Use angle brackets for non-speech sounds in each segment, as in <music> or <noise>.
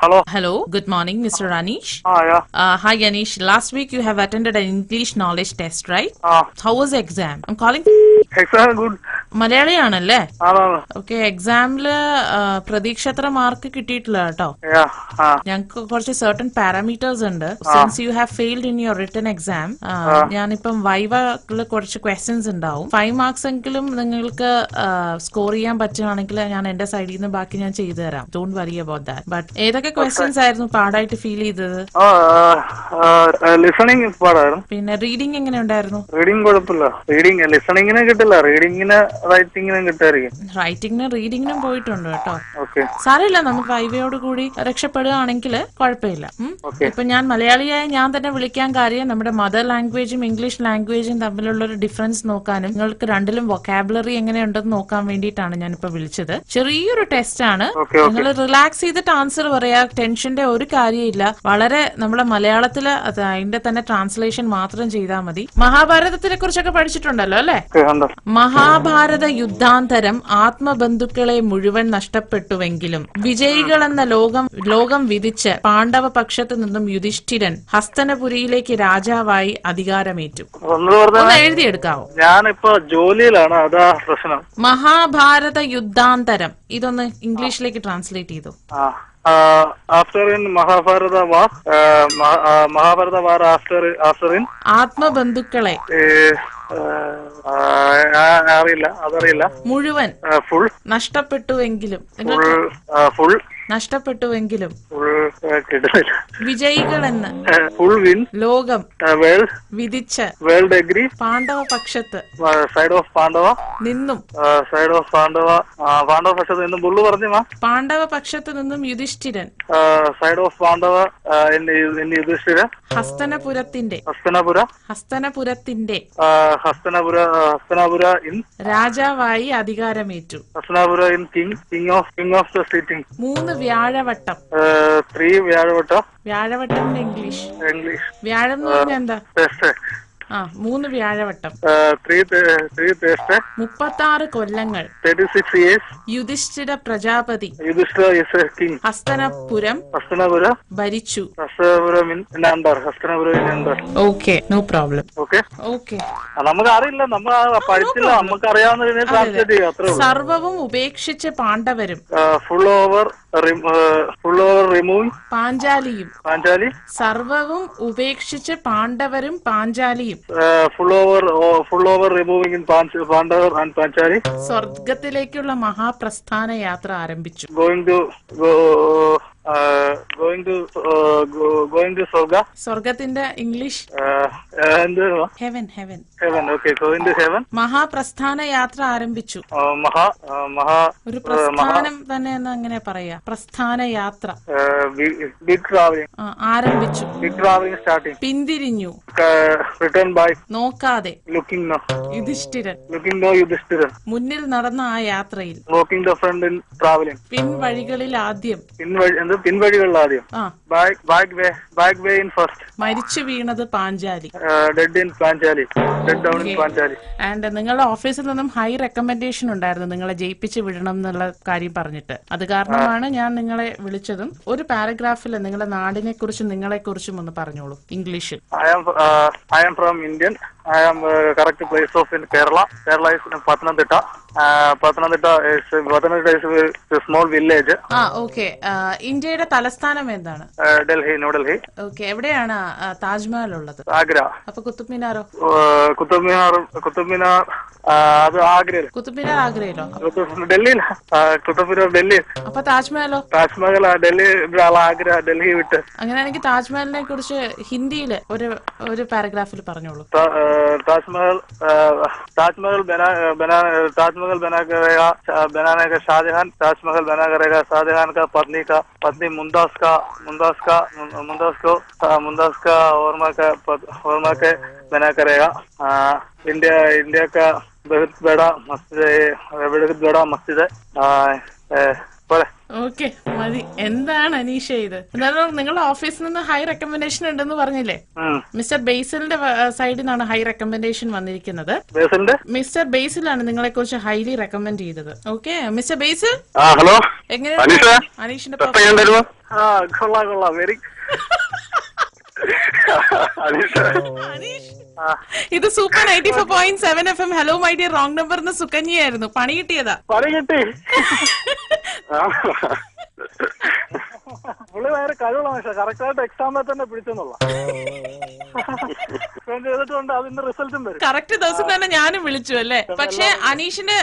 Hello. Hello, good morning, Mr. Anish. Ah, yeah. Uh, hi, Anish. Last week you have attended an English knowledge test, right? Ah, How was the exam? I'm calling good മലയാളിയാണല്ലേ? Okay എക്സാമിൽ പ്രതീക്ഷ അത്ര mark കിട്ടിയിട്ടില്ല കേട്ടോ. ഞങ്ങൾക്ക് കുറച്ച് certain parameters ഉണ്ട്. Since you have failed in your written exam ഞാനിപ്പം വൈവയിൽ കുറച്ച് ക്വസ്റ്റ്യൻസ് ഉണ്ടാവും. ഫൈവ് മാർക്സ് എങ്കിലും നിങ്ങൾക്ക് സ്കോർ ചെയ്യാൻ പറ്റുകയാണെങ്കിൽ ഞാൻ എന്റെ സൈഡിൽ നിന്ന് ബാക്കി ഞാൻ ചെയ്തു തരാം. Don't worry about that but ഏതൊക്കെ ക്വസ്റ്റ്യൻസ് ആയിരുന്നു പാടായിട്ട് ഫീൽ ചെയ്തത്? ആ ലിസണിങ് പാടായിരുന്നു. പിന്നെ റീഡിംഗ് എങ്ങനെ ഉണ്ടായിരുന്നു? റീഡിംഗ് കുഴപ്പമില്ല. റീഡിംഗ് ലിസണിങ്ങിന് കിട്ടില്ല റീഡിങ്ങിന് റൈറ്റിങ്ങിനും കിട്ടായിരിക്കും റൈറ്റിംഗിനും റീഡിങ്ങിനും പോയിട്ടുണ്ട് കേട്ടോ. സാരമില്ല നമുക്ക് വൈവയോട് കൂടി രക്ഷപ്പെടുകയാണെങ്കിൽ കുഴപ്പമില്ല. ഇപ്പൊ ഞാൻ മലയാളിയായ ഞാൻ തന്നെ വിളിക്കാൻ കാര്യം നമ്മുടെ മദർ ലാംഗ്വേജും ഇംഗ്ലീഷ് ലാംഗ്വേജും തമ്മിലുള്ള ഒരു ഡിഫറൻസ് നോക്കാനും നിങ്ങൾക്ക് രണ്ടിലും വൊക്കാബുലറി എങ്ങനെയുണ്ടെന്ന് നോക്കാൻ വേണ്ടിയിട്ടാണ് ഞാൻ ഇപ്പൊ വിളിച്ചത്. ചെറിയൊരു ടെസ്റ്റ് ആണ്. നിങ്ങൾ റിലാക്സ് ചെയ്തിട്ട് ആൻസർ പറയാ. ടെൻഷന്റെ ഒരു കാര്യമില്ല. വളരെ നമ്മുടെ മലയാളത്തിൽ അത് അതിന്റെ തന്നെ ട്രാൻസ്ലേഷൻ മാത്രം ചെയ്താൽ മതി. മഹാഭാരതത്തിനെ കുറിച്ചൊക്കെ പഠിച്ചിട്ടുണ്ടല്ലോ അല്ലെ? മഹാഭാരത യുദ്ധാന്തരം ആത്മബന്ധുക്കളെ മുഴുവൻ നഷ്ടപ്പെട്ടുവെങ്കിലും വിജയികളെന്ന ലോകം ലോകം വിധിച്ച് പാണ്ഡവ പക്ഷത്തു നിന്നും യുധിഷ്ഠിരൻ ഹസ്തനപുരിയിലേക്ക് രാജാവായി അധികാരമേറ്റു. ഒന്ന് എഴുതിയെടുക്കാവോ? ഞാനിപ്പോ ജോലിയിലാണ് അതാ പ്രശ്നം. മഹാഭാരത യുദ്ധാന്തരം. ഇതൊന്ന് ഇംഗ്ലീഷിലേക്ക് ട്രാൻസ്ലേറ്റ് ചെയ്തു? After in Mahabharata war Mahabharata war after after in ആത്മബന്ധുക്കളെ അറിയില്ല അതറിയില്ല. മുഴുവൻ ഫുൾ നഷ്ടപ്പെട്ടുവെങ്കിലും. ഫുൾ ഫുൾ നഷ്ടപ്പെട്ടുവെങ്കിലും വിജയികളെന്ന് ലോകം വിധിച്ച് വേൾഡ് അഗ്രി പാണ്ഡവ പക്ഷത്ത് സൈഡ് ഓഫ് പാണ്ഡവ. നിന്നും സൈഡ് ഓഫ് പാണ്ഡവ. പാണ്ഡവ പക്ഷത്ത് നിന്നും പുള്ളു പറഞ്ഞു മാ. പാണ്ഡവ പക്ഷത്ത് നിന്നും യുധിഷ്ഠിരൻ സൈഡ് ഓഫ് പാണ്ഡവ യുധിഷ്ഠിരൻ. യുധിഷ്ഠിര ഹസ്തനപുരത്തിന്റെ ഹസ്തനപുര. ഹസ്തനപുരത്തിന്റെ ഹസ്തനപുര ഹസ്തനപുര ഇൻ രാജാവായി അധികാരമേറ്റു. Hastinapura in king king of king of the sitting മൂന്ന് വ്യാഴവട്ടം. സ്ത്രീ വ്യാഴവട്ടം. വ്യാഴവട്ടത്തിന്റെ ഇംഗ്ലീഷ്. ഇംഗ്ലീഷ്. വ്യാഴം എന്ന് പറഞ്ഞാൽ എന്താ? ആ മൂന്ന് വ്യാഴവട്ടം. ത്രീ ത്രീ മുപ്പത്തി ആറ് കൊല്ലങ്ങൾ. യുധിഷ്ഠിര പ്രജാപതി. യുധിഷ്ഠിര ഹസ്തനപുരം. ഹസ്തനപുര. ഭരിച്ചു. Hastinapuram in under Hastinapuram in okay no problem okay okay നമുക്ക് അറിയില്ല നമ്മൾ പഠിച്ചില്ല നമുക്ക് അറിയാവുന്നതിനെ ട്രാൻസ്ലേറ്റ് ചെയ്യുക അത്രേ ഉള്ളൂ. സർവവും ഉപേക്ഷിച്ച് പാണ്ഡവരും. Full over full over remove പാഞ്ചാലിയും. Panchali. സർവവും ഉപേക്ഷിച്ച് പാണ്ഡവരും പാഞ്ചാലിയും. Full over full over removing പാണ്ഡവർ ആൻഡ് പാഞ്ചാലി. സ്വർഗത്തിലേക്കുള്ള മഹാപ്രസ്ഥാന യാത്ര ആരംഭിച്ചു. Going to going to going to സ്വർഗ. സ്വർഗത്തിന്റെ English heaven heaven. Heaven okay going to heaven. മഹാപ്രസ്ഥാന യാത്ര ആരംഭിച്ചു. മഹാ മഹാ ഒരു പ്രസ്ഥാനം തന്നെ എന്ന് അങ്ങനെ പറയാ? പ്രസ്ഥാന യാത്ര. Big travelling. ആരംഭിച്ചു. ബിഗ് ട്രാവലിംഗ് സ്റ്റാർട്ടിംഗ് പിന്തിരിഞ്ഞു. റിട്ടേൺ ബൈ നോക്കാതെ. Looking no. Yudhishthiran. Looking no Yudhishthiran. മുന്നിൽ നടന്ന ആ യാത്രയിൽ. Looking the front in travelling പിൻവഴികളിൽ ആദ്യം. പിൻവഴി എന്ത്? പിൻവഴികളിൽ ആദ്യം. ആ. മരിച്ചു വീണത് Panchali. Dead in Panchali. Dead down in Panchali. And നിങ്ങളുടെ ഓഫീസിൽ നിന്നും ഹൈ റെക്കമെൻഡേഷൻ ഉണ്ടായിരുന്നു നിങ്ങളെ ജയിപ്പിച്ച് വിടണം എന്നുള്ള കാര്യം പറഞ്ഞിട്ട്. അത് കാരണമാണ് ഞാൻ നിങ്ങളെ വിളിച്ചതും ഒരു പാരഗ്രാഫിൽ നിങ്ങളുടെ നാടിനെ കുറിച്ചും നിങ്ങളെ കുറിച്ചും ഒന്ന് പറഞ്ഞോളൂ ഇംഗ്ലീഷിൽ. I am from Indian I am correct place of in Kerala Kerala is Pathanamthitta Pathanamthitta Pathanamthitta a small village. ആ ഓക്കെ ഇന്ത്യയുടെ തലസ്ഥാനം എന്താണ്? ഡൽഹി ന്യൂഡൽഹി ഓക്കെ എവിടെയാണ് താജ്മഹൽ ഉള്ളത് ആഗ്ര. അപ്പൊ കുത്തുബ് മിനാറോ കുത്തുബ് മിനാർ കുത്തുബ് മിനാർ അത് ആഗ്രയിൽ. കുത്തുബ് മിനാർ ആഗ്രയിലോ ഡൽഹിയിൽ കുത്തുബ് മിനാർ ഡൽഹി അപ്പൊ താജ്മഹലോ? താജ്മഹൽ ഡൽഹി ആഗ്ര ഡൽഹി വിട്ട്. അങ്ങനെയാണെങ്കിൽ താജ്മഹലിനെ കുറിച്ച് ഹിന്ദിയിൽ ഒരു ഒരു പാരഗ്രാഫിൽ പറഞ്ഞോളൂ. താജ്മഹൽ താജ്മഹൽ താജ്മഹൽ ബനാ കരേഗ ഷാജഹാൻ താജ്മഹൽ ബനാ ഷാജഹാൻ കാ പത്നി കാ പത്നി മുന്താസ് കാ മുംതാസ് पत्नी का पत्नी मुमताज का मुमताज का मुमताज को अ, मुमताज का औरमा का पत- औरमा के बना करेगा अ, इंडिया इंडिया का बहुत बड़ा मस्जिद है बहुत ഓക്കെ മതി. എന്താണ് അനീഷ ഇത്? എന്നാലും നിങ്ങളുടെ ഓഫീസിൽ നിന്ന് ഹൈ റെക്കമെൻഡേഷൻ ഉണ്ടെന്ന് പറഞ്ഞില്ലേ? മിസ്റ്റർ ബേസിലിന്റെ സൈഡിൽ നിന്നാണ് ഹൈ റെക്കമെൻഡേഷൻ വന്നിരിക്കുന്നത്. മിസ്റ്റർ ബേസിലാണ് നിങ്ങളെ കുറിച്ച് ഹൈലി റെക്കമെൻഡ് ചെയ്തത്. Okay mister Basil? ഹലോ. എങ്ങനെയാണ്? അനീഷിന്റെ ഇത് super ninety four point seven F M. Hello my dear. Wrong number എന്ന പണി കിട്ടിയതാ? പണി കിട്ടി. പുള്ളി വേറെ കഴിവുള്ള മനുഷ്യ കറക്റ്റ് ആയിട്ട് എക്സാമിൽ തന്നെ പിടിച്ചെന്നുള്ള കറക്റ്റ് ദിവസം തന്നെ ഞാനും വിളിച്ചു അല്ലേ? പക്ഷെ അനീഷിന്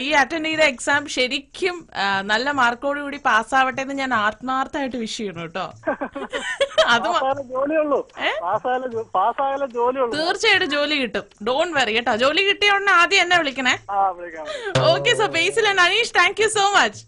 ഈ അറ്റൻഡ് ചെയ്ത എക്സാം ശരിക്കും നല്ല മാർക്കോട് കൂടി പാസ്സാവട്ടെ എന്ന് ഞാൻ ആത്മാർത്ഥമായിട്ട് വിഷ് ചെയ്യണം കേട്ടോ. <laughs> അത് തീർച്ചയായിട്ടും ജോലി കിട്ടും. ഡോൺ വെറി കേട്ടോ. ജോലി കിട്ടിയ ഉടനെ ആദ്യം എന്നെ വിളിക്കണേ. Okay so Basil Aneesh thank you so much